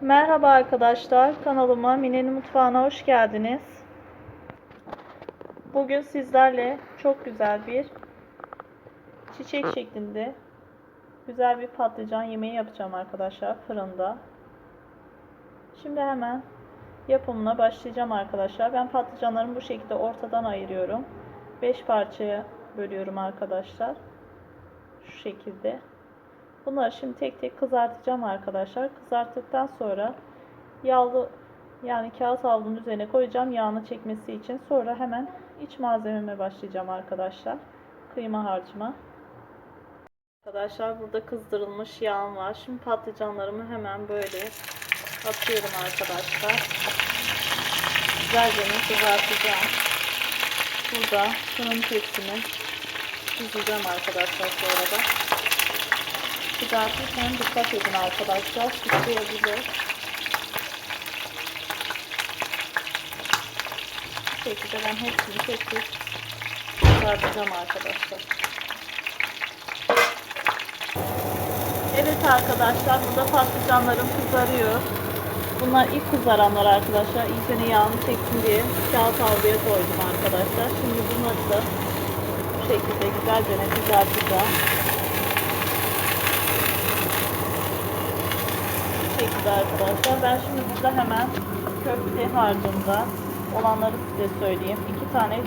Merhaba arkadaşlar, kanalıma Mine'nin mutfağına hoş geldiniz. Bugün sizlerle çok güzel bir çiçek şeklinde güzel bir patlıcan yemeği yapacağım arkadaşlar fırında. Şimdi hemen yapımına başlayacağım arkadaşlar. Ben patlıcanlarımı bu şekilde ortadan ayırıyorum. 5 parçaya bölüyorum arkadaşlar. Şu şekilde. Bunları şimdi tek tek kızartacağım arkadaşlar. Kızarttıktan sonra yağlı yani kağıt havlunun üzerine koyacağım yağını çekmesi için. Sonra hemen iç malzememe başlayacağım arkadaşlar. Kıyma harcıma. Arkadaşlar burada kızdırılmış yağım var. Şimdi patlıcanlarımı hemen böyle atıyorum arkadaşlar. Güzelce kızartacağım. Burada fırın tepsimi süzeceğim arkadaşlar sonra da. Kızartırken dikkat edin arkadaşlar. Sıçrayabilir. Bu şekilde ben hepsini tek tek kızartacağım arkadaşlar. Evet arkadaşlar burada patlıcanlarım kızarıyor. Bunlar ilk kızaranlar arkadaşlar. İyice yağını çeksin diye kağıt havluya koydum arkadaşlar. Şimdi bunları da bu şekilde güzelce kızartacağım. Şekilde arkadaşlar. Ben şimdi burada hemen köfte harcında olanları size söyleyeyim. İki tane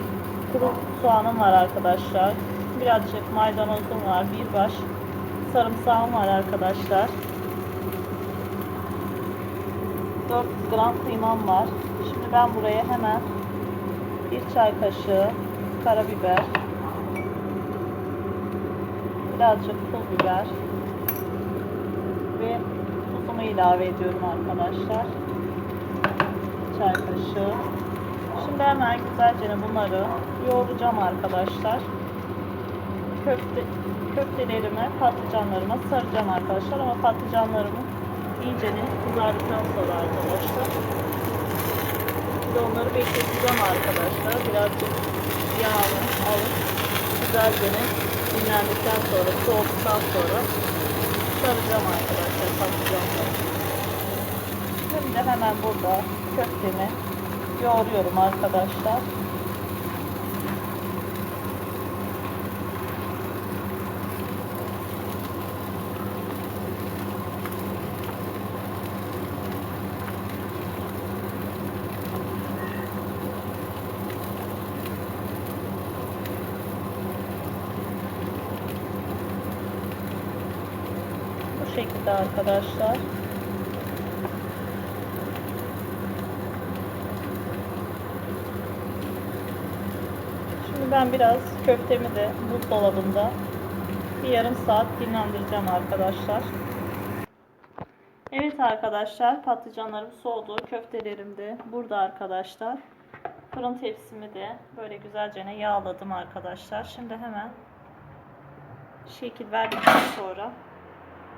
kuru soğanım var arkadaşlar. Birazcık maydanozum var. Bir baş sarımsağım var arkadaşlar. 400 gram kıymam var. Şimdi ben buraya hemen bir çay kaşığı karabiber, birazcık pul biber ve ilave ediyorum arkadaşlar. Çay kaşığı. Şimdi hemen güzelce bunları yoğuracağım arkadaşlar. Köfte, köftelerimi patlıcanlarıma saracağım arkadaşlar ama patlıcanlarımı iyice kızardıktan sonra arkadaşlar. Şimdi onları bekleteceğim arkadaşlar. Birazcık yağını alıp güzelce dinlendikten sonra soğuduktan sonra saracağım arkadaşlar patlıcanları. Şimdi hemen burada köftemi yoğuruyorum arkadaşlar. Şekilde arkadaşlar. Şimdi ben biraz köftemi de buzdolabında bir yarım saat dinlendireceğim arkadaşlar. Evet arkadaşlar patlıcanlarım soğudu. Köftelerim de burada arkadaşlar. Fırın tepsimi de böyle güzelce yağladım arkadaşlar. Şimdi hemen şekil verdikten sonra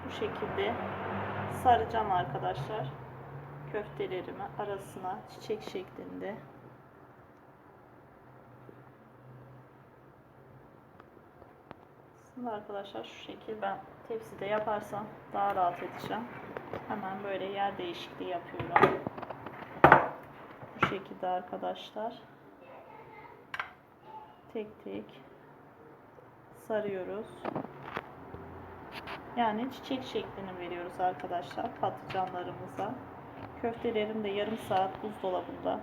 bu şekilde saracağım arkadaşlar köftelerimi arasına çiçek şeklinde. Şimdi arkadaşlar şu şekil ben tepside yaparsam daha rahat edeceğim. Hemen böyle yer değişikliği yapıyorum. Bu şekilde arkadaşlar. Tek tek sarıyoruz yani çiçek şeklini veriyoruz arkadaşlar patlıcanlarımıza. Köftelerim de yarım saat buzdolabında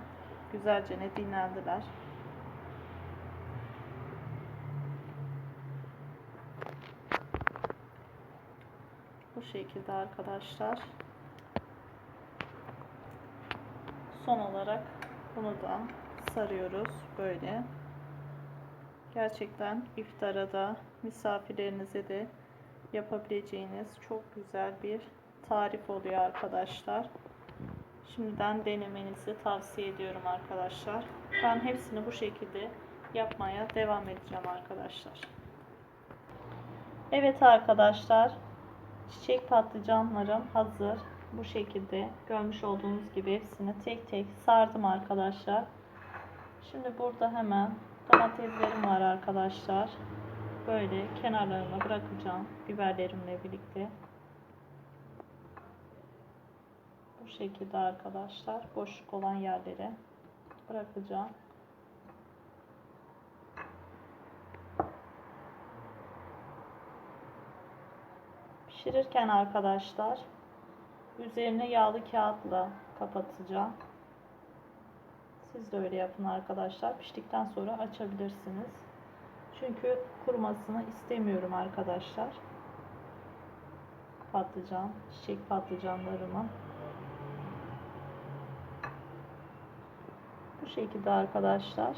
güzelce ne dinlendiler. Bu şekilde arkadaşlar. Son olarak bunu da sarıyoruz böyle. Gerçekten iftara da misafirlerinize de yapabileceğiniz çok güzel bir tarif oluyor arkadaşlar. Şimdiden denemenizi tavsiye ediyorum arkadaşlar. Ben hepsini bu şekilde yapmaya devam edeceğim arkadaşlar. Evet arkadaşlar. Çiçek patlıcanlarım hazır. Bu şekilde görmüş olduğunuz gibi hepsini tek tek sardım arkadaşlar. Şimdi burada hemen domateslerim var arkadaşlar böyle kenarlarına bırakacağım biberlerimle birlikte. Bu şekilde arkadaşlar boşluk olan yerlere bırakacağım. Pişirirken arkadaşlar üzerine yağlı kağıtla kapatacağım. Siz de öyle yapın arkadaşlar. Piştikten sonra açabilirsiniz. Çünkü kurumasını istemiyorum arkadaşlar. Patlıcan, çiçek patlıcanlarımı. Bu şekilde arkadaşlar.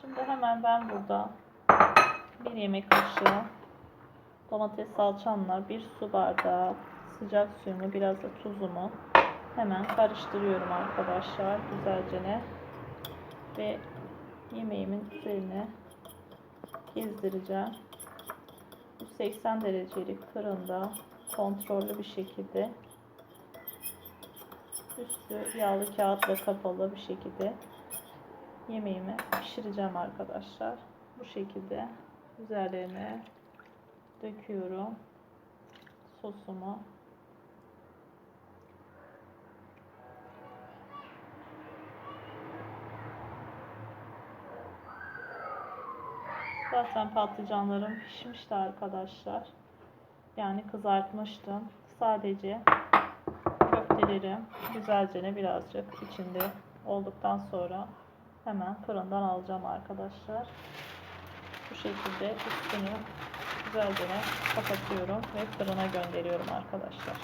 Şimdi hemen ben burada bir yemek kaşığı domates salçamla bir su bardağı sıcak suyumu biraz da tuzumu hemen karıştırıyorum arkadaşlar güzelce ne ve yemeğimin üzerine gezdireceğim. 180 derecelik fırında kontrollü bir şekilde üstü yağlı kağıtla kapalı bir şekilde yemeğimi pişireceğim arkadaşlar. Bu şekilde üzerlerine döküyorum sosumu. Zaten patlıcanlarım pişmişti arkadaşlar. Yani kızartmıştım. Sadece köftelerim güzelce birazcık içinde olduktan sonra hemen fırından alacağım arkadaşlar. Bu şekilde üstünü güzelce kapatıyorum ve fırına gönderiyorum arkadaşlar.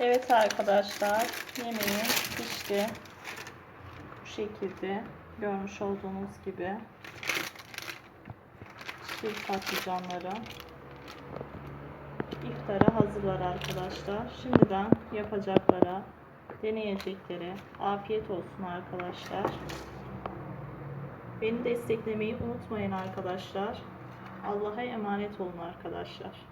Evet arkadaşlar yemeğim pişti. Bu şekilde görmüş olduğunuz gibi çiçek patlıcanları iftara hazırlar arkadaşlar. Şimdiden yapacaklara, deneyeceklere afiyet olsun arkadaşlar. Beni desteklemeyi unutmayın arkadaşlar. Allah'a emanet olun arkadaşlar.